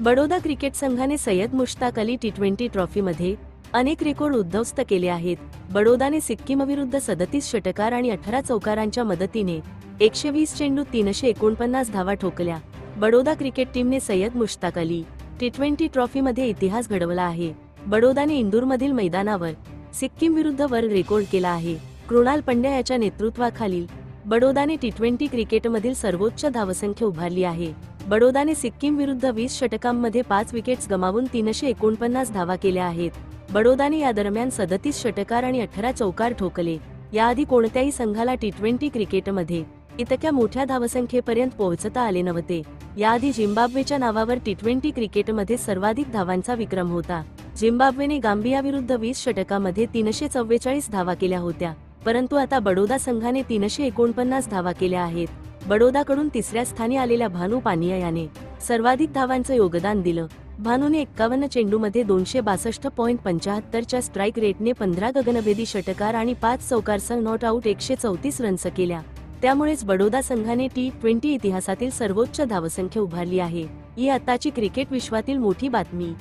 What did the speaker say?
Baroda cricket संघाने Syed Mushtaq Ali T twenty ट्रॉफीमध्ये अनेक रेकॉर्ड उद्ध्वस्त केले आहेत. बडोदाने सिक्कीमविरुद्ध सदतीस षटकार आणि अठरा चौकारांच्या मदतीने एकशे वीस चेंडू तीनशे एकोणपन्नास धावा ठोकल्या. बडोदा क्रिकेट टीमने सय्यद मुश्ताक अली टी ट्वेंटी ट्रॉफीमध्ये इतिहास घडवला आहे. बडोदाने इंदूरमधील मैदानावर सिक्कीम विरुद्ध वर्ल्ड रेकॉर्ड केला आहे. कृणाल पंड्या याच्या नेतृत्वाखालील बडोदाने टी ट्वेंटी क्रिकेटमधील सर्वोच्च धावसंख्या उभारली आहे. बडोदाने सिक्कीम विरुद्ध वीस षटकांमध्ये पाच विकेट्स गमावून तीनशे एकोणपन्नास धावा केल्या आहेत. बडोदाने या दरम्यान सदतीस षटकार आणि अठरा चौकार ठोकले. याआधी कोणत्याही संघाला टी ट्वेंटी क्रिकेटमध्ये इतक्या मोठ्या धावसंख्येपर्यंत पोहोचता आले नव्हते. याआधी झिम्बाब्वेच्या नावावर टी ट्वेंटी क्रिकेटमध्ये सर्वाधिक धावांचा विक्रम होता. झिम्बाब्वेने गांबियाविरुद्ध वीस षटकामध्ये तीनशे चव्वेचाळीस धावा केल्या होत्या. परंतु आता बडोदा संघाने तीनशे एकोणपन्नास धावा केल्या आहेत. बडोदाकडून तिसऱ्या स्थानी आलेल्या भानू पानिया याने सर्वाधिक धावांचं योगदान दिलं. भानूने एक्कावन्न चेंडूमध्ये दोनशे बासष्ट पॉईंट पंचाहत्तरच्या स्ट्राईक रेटने पंधरा गगनभेदी षटकार आणि पाच चौकारसह नॉट आऊट एकशे चौतीस रन्स केल्या. त्यामुळेच बडोदा संघाने टी ट्वेंटी इतिहासातील सर्वोच्च धावसंख्या उभारली आहे. ही आताची क्रिकेट विश्वातील मोठी बातमी.